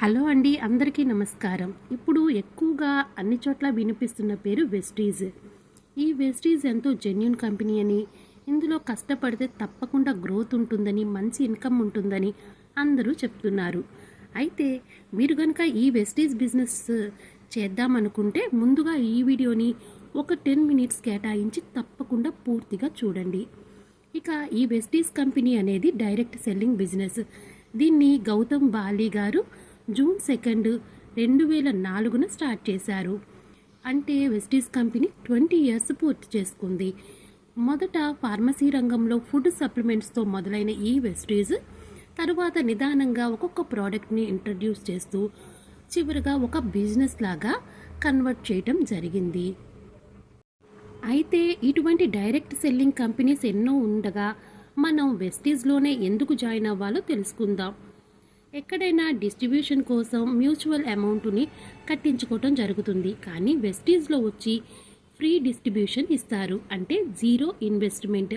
Hello అండి అందరికీ నమస్కారం. ఇప్పుడు ఎక్కువగా అన్ని చోట్ల వినిపిస్తున్న పేరు వెస్టీజ్ ఈ వెస్టీజ్ ఎంతో జెన్యున్ కంపెనీ అని ఇందులో కష్టపడితే తప్పకుండా గ్రోత్ ఉంటుందని మంచి ఇన్కమ్ ఉంటుందని అందరూ చెప్తున్నారు. అయితే మీరు కనుక ఈ వెస్టీజ్ బిజినెస్ చేద్దామనుకుంటే ముందుగా ఈ వీడియోని ఒక టెన్ మినిట్స్ కేటాయించి తప్పకుండా పూర్తిగా చూడండి. ఇక ఈ వెస్టీస్ కంపెనీ అనేది డైరెక్ట్ సెల్లింగ్ బిజినెస్ దీన్ని గౌతమ్ బాలి గారు జూన్ సెకండ్ రెండు వేల నాలుగున స్టార్ట్ చేశారు. అంటే వెస్టీస్ కంపెనీ ట్వంటీ ఇయర్స్ పూర్తి చేసుకుంది. మొదట ఫార్మసీ రంగంలో ఫుడ్ సప్లిమెంట్స్తో మొదలైన ఈ వెస్టీస్ తరువాత నిదానంగా ఒక్కొక్క ప్రోడక్ట్ని ఇంట్రడ్యూస్ చేస్తూ చివరిగా ఒక బిజినెస్ లాగా కన్వర్ట్ చేయటం జరిగింది. అయితే ఇటువంటి డైరెక్ట్ సెల్లింగ్ కంపెనీస్ ఎన్నో ఉండగా మనం వెస్టీజ్లోనే ఎందుకు జాయిన్ అవ్వాలో తెలుసుకుందాం. ఎక్కడైనా డిస్ట్రిబ్యూషన్ కోసం మ్యూచువల్ అమౌంట్ని కట్టించుకోవటం జరుగుతుంది. కానీ వెస్టీజ్లో వచ్చి ఫ్రీ డిస్ట్రిబ్యూషన్ ఇస్తారు. అంటే జీరో ఇన్వెస్ట్మెంట్.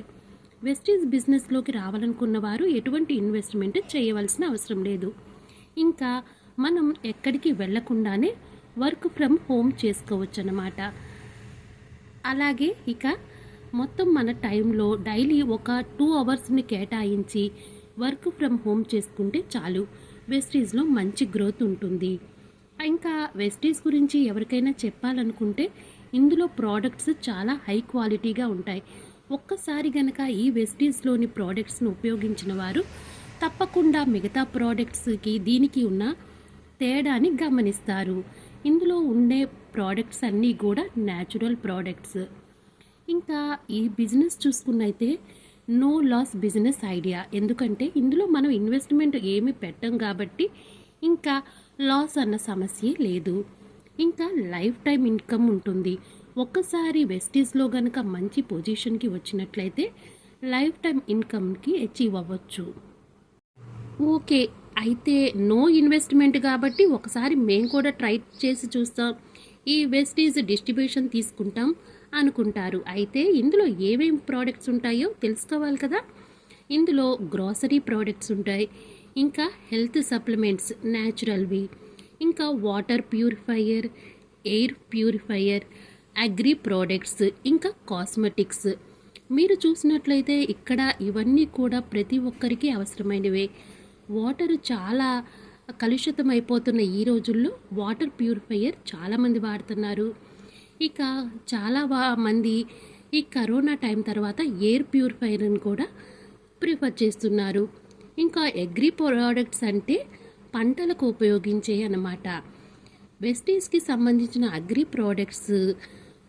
వెస్టీజ్ బిజినెస్లోకి రావాలనుకున్న వారు ఎటువంటి ఇన్వెస్ట్మెంట్ చేయవలసిన అవసరం లేదు. ఇంకా మనం ఎక్కడికి వెళ్ళకుండానే వర్క్ ఫ్రమ్ హోమ్ చేసుకోవచ్చు అన్నమాట అలాగే ఇక మొత్తం మన టైంలో డైలీ ఒక టూ అవర్స్ని కేటాయించి వర్క్ ఫ్రమ్ హోమ్ చేసుకుంటే చాలు. వెస్టీజ్లో మంచి గ్రోత్ ఉంటుంది. ఇంకా వెస్టీజ్ గురించి ఎవరికైనా చెప్పాలనుకుంటే ఇందులో ప్రోడక్ట్స్ చాలా హై క్వాలిటీగా ఉంటాయి. ఒక్కసారి గనక ఈ వెస్టీజ్లోని ప్రోడక్ట్స్ను ఉపయోగించిన వారు తప్పకుండా మిగతా ప్రోడక్ట్స్కి దీనికి ఉన్న తేడాని గమనిస్తారు. ఇందులో ఉండే ప్రోడక్ట్స్ అన్నీ కూడా న్యాచురల్ ప్రోడక్ట్స్. ఇంకా ఈ బిజినెస్ చూసుకున్నైతే నో లాస్ బిజినెస్ ఐడియా. ఎందుకంటే ఇందులో మనం ఇన్వెస్ట్మెంట్ ఏమి పెట్టం కాబట్టి ఇంకా లాస్ అన్న సమస్య లేదు. ఇంకా లైఫ్ టైం ఇన్కమ్ ఉంటుంది. ఒక్కసారి వెస్టీస్లో గనక మంచి పొజిషన్కి వచ్చినట్లయితే లైఫ్ టైం ఇన్కమ్కి అచీవ్ అవ్వచ్చు. ఓకే అయితే నో ఇన్వెస్ట్మెంట్ కాబట్టి ఒకసారి మేము కూడా ట్రై చేసి చూస్తాం. ఈ వెస్టీజ్ డిస్ట్రిబ్యూషన్ తీసుకుంటాం. అనుకుంటారు. అయితే ఇందులో ఏమేమి ప్రోడక్ట్స్ ఉంటాయో తెలుసుకోవాలి కదా? ఇందులో గ్రాసరీ ప్రోడక్ట్స్ ఉంటాయి. ఇంకా హెల్త్ సప్లిమెంట్స్ న్యాచురల్వి ఇంకా water purifier air purifier agri products ఇంకా కాస్మెటిక్స్ మీరు చూసినట్లయితే ఇక్కడ ఇవన్నీ కూడా ప్రతి ఒక్కరికి అవసరమైనవే. వాటర్ చాలా కలుషితం అయిపోతున్న ఈ రోజుల్లో వాటర్ ప్యూరిఫైయర్ చాలామంది వాడుతున్నారు. ఇక చాలా వా- మంది ఈ కరోనా టైం తర్వాత ఎయిర్ ప్యూరిఫైయర్ని కూడా ప్రిఫర్ చేస్తున్నారు. ఇంకా అగ్రి ప్రోడక్ట్స్ అంటే పంటలకు ఉపయోగించే అన్నమాట. వెస్టీస్కి సంబంధించిన అగ్రి ప్రోడక్ట్స్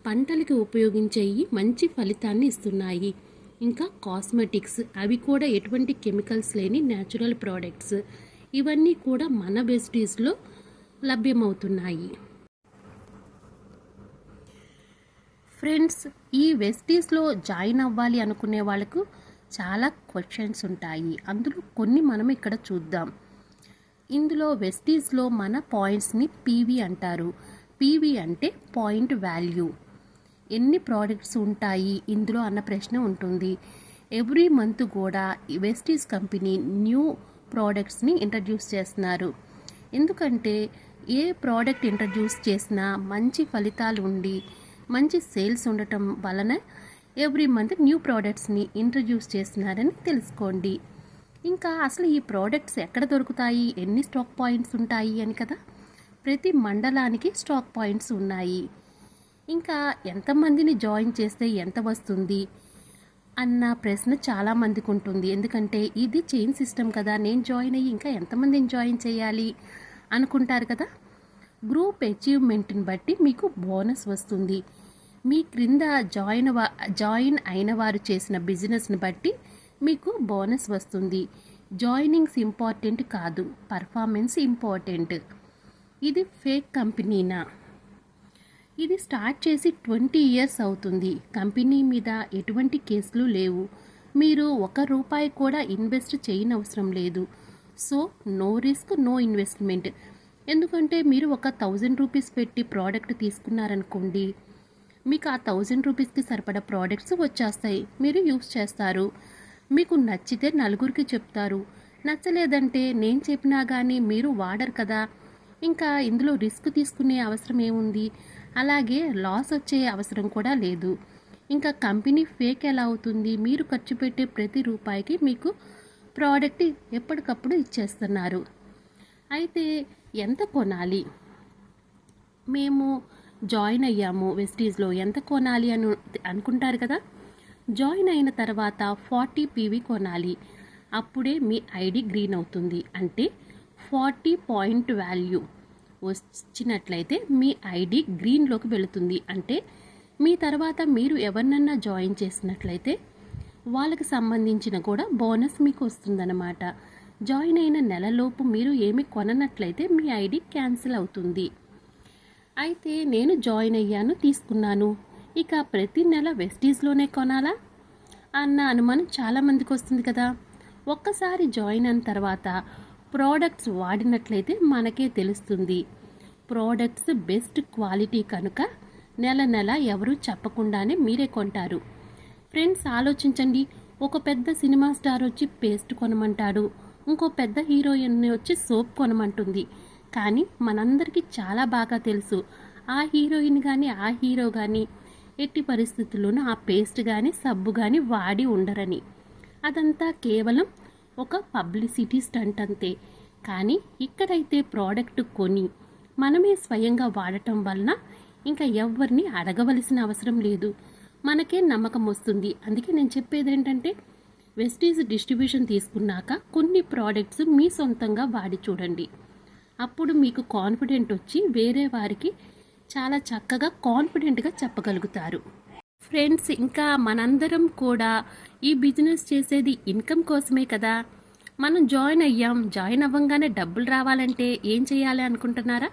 పంటలకి ఉపయోగించేవి మంచి ఫలితాన్ని ఇస్తున్నాయి. ఇంకా కాస్మెటిక్స్ అవి కూడా ఎటువంటి కెమికల్స్ లేని న్యాచురల్ ప్రోడక్ట్స్ ఇవన్నీ కూడా మన బెస్టీస్లో లభ్యమవుతున్నాయి. ఫ్రెండ్స్ ఈ వెస్టీస్లో జాయిన్ అవ్వాలి అనుకునే వాళ్ళకు చాలా క్వశ్చన్స్ ఉంటాయి. అందులో కొన్ని మనం ఇక్కడ చూద్దాం. ఇందులో వెస్టీస్లో మన పాయింట్స్ని పీవీ అంటారు. పీవీ అంటే పాయింట్ వాల్యూ. ఎన్ని ప్రోడక్ట్స్ ఉంటాయి? ఇందులో అన్న ప్రశ్న ఉంటుంది. ఎవ్రీ మంత్ కూడా వెస్టీస్ కంపెనీ న్యూ ప్రోడక్ట్స్ని ఇంట్రడ్యూస్ చేస్తున్నారు. ఎందుకంటే ఏ ప్రోడక్ట్ ఇంట్రడ్యూస్ చేసినా మంచి ఫలితాలు ఉండి మంచి సేల్స్ ఉండటం వలన ఎవ్రీ మంత్ న్యూ ప్రోడక్ట్స్ని ఇంట్రడ్యూస్ చేస్తున్నారని తెలుసుకోండి. ఇంకా అసలు ఈ ప్రోడక్ట్స్ ఎక్కడ దొరుకుతాయి? ఎన్ని స్టాక్ పాయింట్స్ ఉంటాయి అని కదా? ప్రతి మండలానికి స్టాక్ పాయింట్స్ ఉన్నాయి. ఇంకా ఎంతమందిని జాయిన్ చేస్తే ఎంత వస్తుంది? అన్న ప్రశ్న చాలా మందికి ఉంటుంది. ఎందుకంటే ఇది చైన్ సిస్టమ్ కదా. నేను జాయిన్ అయ్యి ఇంకా ఎంతమందిని జాయిన్ చేయాలి అనుకుంటారు కదా? గ్రూప్ అచీవ్మెంట్ని బట్టి మీకు బోనస్ వస్తుంది. మీ క్రింద జాయిన్ జాయిన్ అయిన వారు చేసిన బిజినెస్ని బట్టి మీకు బోనస్ వస్తుంది. జాయినింగ్స్ ఇంపార్టెంట్ కాదు పర్ఫార్మెన్స్ ఇంపార్టెంట్. ఇది ఫేక్ కంపెనీనా? ఇది స్టార్ట్ చేసి ట్వంటీ ఇయర్స్ అవుతుంది. కంపెనీ మీద ఎటువంటి కేసులు లేవు. మీరు ఒక రూపాయి కూడా ఇన్వెస్ట్ చేయనవసరం లేదు. So no risk no investment. ఎందుకంటే మీరు ఒక థౌజండ్ రూపీస్ పెట్టి ప్రోడక్ట్ తీసుకున్నారనుకోండి మీకు ఆ థౌజండ్ రూపీస్కి సరిపడా ప్రోడక్ట్స్ వచ్చేస్తాయి మీరు యూస్ చేస్తారు. మీకు నచ్చితే నలుగురికి చెప్తారు. నచ్చలేదంటే నేను చెప్పినా కానీ మీరు వాడరు కదా. ఇంకా ఇందులో రిస్క్ తీసుకునే అవసరం ఏముంది? అలాగే లాస్ వచ్చే అవసరం కూడా లేదు. ఇంకా కంపెనీ ఫేక్ ఎలా అవుతుంది? మీరు ఖర్చు పెట్టే ప్రతి రూపాయికి మీకు ప్రోడక్ట్ ఎప్పటికప్పుడు ఇచ్చేస్తున్నారు. అయితే ఎంత కొనాలి? మేము జాయిన్ అయ్యాము వెస్టీజ్లో ఎంత కొనాలి అని అనుకుంటారు కదా? జాయిన్ అయిన తర్వాత ఫార్టీ పీవీ కొనాలి. అప్పుడే మీ ఐడి గ్రీన్ అవుతుంది. అంటే ఫార్టీ పాయింట్ వాల్యూ వచ్చినట్లయితే మీ ఐడి గ్రీన్లోకి వెళుతుంది. అంటే మీ తర్వాత మీరు ఎవరినన్నా జాయిన్ చేసినట్లయితే వాళ్ళకి సంబంధించిన కూడా బోనస్ మీకు వస్తుందన్నమాట. జాయిన్ అయిన నెలలోపు మీరు ఏమి కొననట్లయితే మీ ఐడి క్యాన్సిల్ అవుతుంది. అయితే నేను జాయిన్ అయ్యాను తీసుకున్నాను. ఇక ప్రతి నెల వెస్టీస్లోనే కొనాలా? అన్న అనుమానం చాలామందికి వస్తుంది కదా. ఒక్కసారి జాయిన్ అయిన తర్వాత ప్రోడక్ట్స్ వాడినట్లయితే మనకే తెలుస్తుంది. ప్రోడక్ట్స్ బెస్ట్ క్వాలిటీ కనుక నెల నెల ఎవరు చెప్పకుండానే మీరే కొంటారు. ఫ్రెండ్స్ ఆలోచించండి ఒక పెద్ద సినిమా స్టార్ వచ్చి పేస్ట్ కొనమంటాడు. ఇంకో పెద్ద హీరోయిన్ వచ్చి సోప్ కొనమంటుంది. కానీ మనందరికీ చాలా బాగా తెలుసు. ఆ హీరోయిన్ కానీ ఆ హీరో కానీ ఎట్టి పరిస్థితుల్లోనూ ఆ పేస్ట్ కానీ సబ్బు కానీ వాడి ఉండరని. అదంతా కేవలం ఒక పబ్లిసిటీ స్టంట్ అంతే. కానీ ఇక్కడైతే ప్రోడక్ట్ కొని మనమే స్వయంగా వాడటం వలన ఇంకా ఎవరిని అడగవలసిన అవసరం లేదు. మనకే నమ్మకం వస్తుంది. అందుకే నేను చెప్పేది ఏంటంటే వెస్టీజ్ డిస్ట్రిబ్యూషన్ తీసుకున్నాక కొన్ని ప్రోడక్ట్స్ మీ సొంతంగా వాడి చూడండి. అప్పుడు మీకు కాన్ఫిడెంట్ వచ్చి వేరే వారికి చాలా చక్కగా కాన్ఫిడెంట్గా చెప్పగలుగుతారు. ఫ్రెండ్స్ ఇంకా మనందరం కూడా ఈ బిజినెస్ చేసేది ఇన్కమ్ కోసమే కదా? మనం జాయిన్ అయ్యాం జాయిన్ అవ్వంగానే డబ్బులు రావాలంటే ఏం చేయాలి అనుకుంటున్నారా?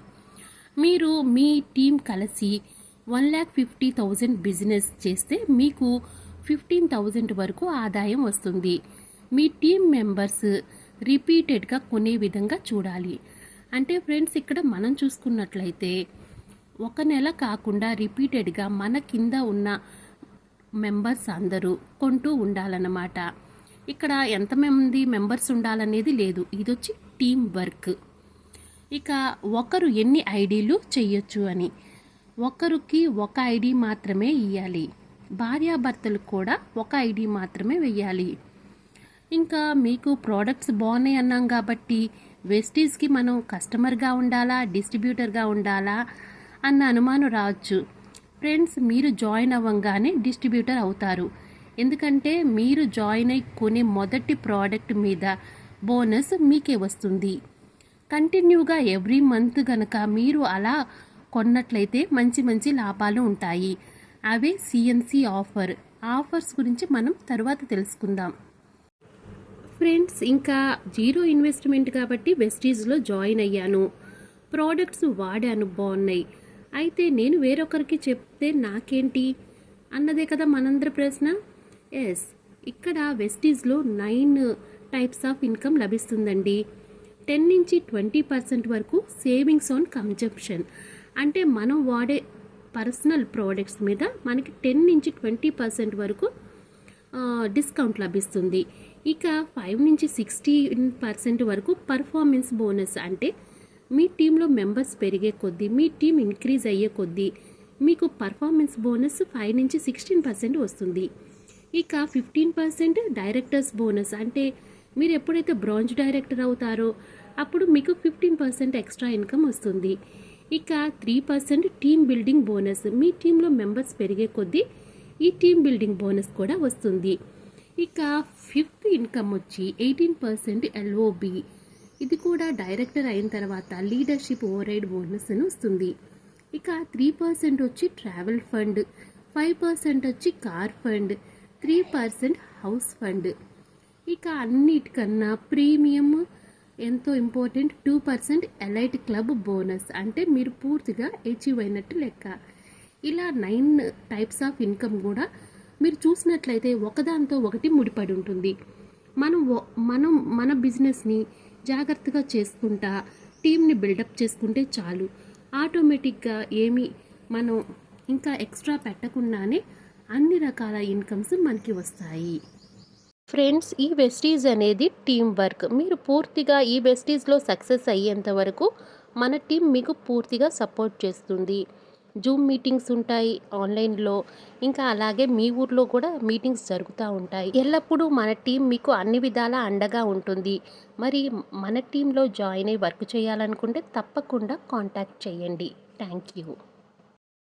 మీరు మీ టీం కలిసి one lakh fifty thousand business చేస్తే మీకు ఫిఫ్టీన్ థౌజండ్ వరకు ఆదాయం వస్తుంది. మీ టీం మెంబర్స్ రిపీటెడ్గా కొనే విధంగా చూడాలి. అంటే ఫ్రెండ్స్ ఇక్కడ మనం చూసుకున్నట్లయితే ఒక నెల కాకుండా రిపీటెడ్గా మన కింద ఉన్న మెంబర్స్ అందరూ కొంటూ ఉండాలన్నమాట. ఇక్కడ ఎంతమంది మెంబర్స్ ఉండాలనేది లేదు. ఇది వచ్చి టీం వర్క్. ఇక ఒకరు ఎన్ని ఐడీలు చేయొచ్చు అని. ఒకరికి ఒక ఐడి మాత్రమే ఇవ్వాలి భార్యాభర్తలు కూడా ఒక ఐడి మాత్రమే వెయ్యాలి. ఇంకా మీకు ప్రోడక్ట్స్ బాగున్నాయి అన్నాం కాబట్టి వెస్టీస్కి మనం కస్టమర్గా ఉండాలా డిస్ట్రిబ్యూటర్గా ఉండాలా అన్న అనుమానం రావచ్చు. ఫ్రెండ్స్ మీరు జాయిన్ అవ్వంగానే డిస్ట్రిబ్యూటర్ అవుతారు. ఎందుకంటే మీరు జాయిన్ అయి కొనే మొదటి ప్రోడక్ట్ మీద బోనస్ మీకే వస్తుంది. కంటిన్యూగా ఎవ్రీ మంత్ గనక మీరు అలా కొన్నట్లయితే మంచి మంచి లాభాలు ఉంటాయి. అవే సిఎన్సి ఆఫర్ ఆఫర్స్ గురించి మనం తర్వాత తెలుసుకుందాం. ఫ్రెండ్స్ ఇంకా జీరో ఇన్వెస్ట్మెంట్ కాబట్టి వెస్టీజ్లో జాయిన్ అయ్యాను. ప్రోడక్ట్స్ వాడాను బాగున్నాయి. అయితే నేను వేరొకరికి చెప్తే నాకేంటి? అన్నదే కదా మనందరి ప్రశ్న? ఎస్ ఇక్కడ వెస్టీజ్లో నైన్ టైప్స్ ఆఫ్ ఇన్కమ్ లభిస్తుందండి. టెన్ నుంచి ట్వంటీ పర్సెంట్ వరకు సేవింగ్స్ ఆన్ కన్జంప్షన్ అంటే మనం వాడే పర్సనల్ ప్రోడక్ట్స్ మీద మనకి టెన్ నుంచి ట్వంటీ పర్సెంట్ వరకు డిస్కౌంట్ లభిస్తుంది. ఇక ఫైవ్ నుంచి సిక్స్టీ పర్సెంట్ వరకు పర్ఫార్మెన్స్ బోనస్ అంటే మీ టీంలో మెంబర్స్ పెరిగే కొద్దీ మీ టీం ఇంక్రీజ్ అయ్యే కొద్దీ మీకు పర్ఫార్మెన్స్ బోనస్ ఫైవ్ నుంచి సిక్స్టీన్ పర్సెంట్ వస్తుంది. ఇక ఫిఫ్టీన్ పర్సెంట్ డైరెక్టర్స్ బోనస్ అంటే మీరు ఎప్పుడైతే బ్రాంజ్ డైరెక్టర్ అవుతారో అప్పుడు మీకు ఫిఫ్టీన్ పర్సెంట్ ఎక్స్ట్రా ఇన్కమ్ వస్తుంది. ఇక three percent team building bonus మీ టీంలో మెంబర్స్ పెరిగే కొద్దీ ఈ టీమ్ బిల్డింగ్ బోనస్ కూడా వస్తుంది. ఇక ఫిఫ్త్ ఇన్కమ్ వచ్చి ఎయిటీన్ పర్సెంట్ ఎల్ఓబి ఇది కూడా డైరెక్టర్ అయిన తర్వాత లీడర్షిప్ ఓవరైడ్ బోనస్ అని వస్తుంది. ఇక త్రీ పర్సెంట్ వచ్చి ట్రావెల్ ఫండ్ ఫైవ్ పర్సెంట్ వచ్చి car fund three percent house fund ఇక అన్నిటికన్నా ప్రీమియం ఎంతో important two percent elite club bonus. అంటే మీరు పూర్తిగా అచీవ్ అయినట్టు లెక్క. ఇలా నైన్ టైప్స్ ఆఫ్ ఇన్కమ్ కూడా మీరు చూసినట్లయితే ఒకదాంతో ఒకటి ముడిపడి ఉంటుంది. మనం మనం మన బిజినెస్ని జాగ్రత్తగా చేసుకుంటా టీంని బిల్డప్ చేసుకుంటే చాలు. ఆటోమేటిక్గా ఏమి మనం ఇంకా ఎక్స్ట్రా పెట్టకుండానే అన్ని రకాల ఇన్కమ్స్ మనకి వస్తాయి. ఫ్రెండ్స్ ఈ వెస్టీజ్ అనేది టీం వర్క్. మీరు పూర్తిగా ఈ వెస్టీజ్లో సక్సెస్ అయ్యేంత వరకు మన టీం మీకు పూర్తిగా సపోర్ట్ చేస్తుంది. జూమ్ మీటింగ్స్ ఉంటాయి ఆన్లైన్లో. ఇంకా అలాగే మీ ఊర్లో కూడా మీటింగ్స్ జరుగుతూ ఉంటాయి. ఎల్లప్పుడూ మన టీం మీకు అన్ని విధాలా అండగా ఉంటుంది. మరి మన టీంలో జాయిన్ అయ్యి వర్క్ చేయాలనుకుంటే తప్పకుండా కాంటాక్ట్ చేయండి. Thank you.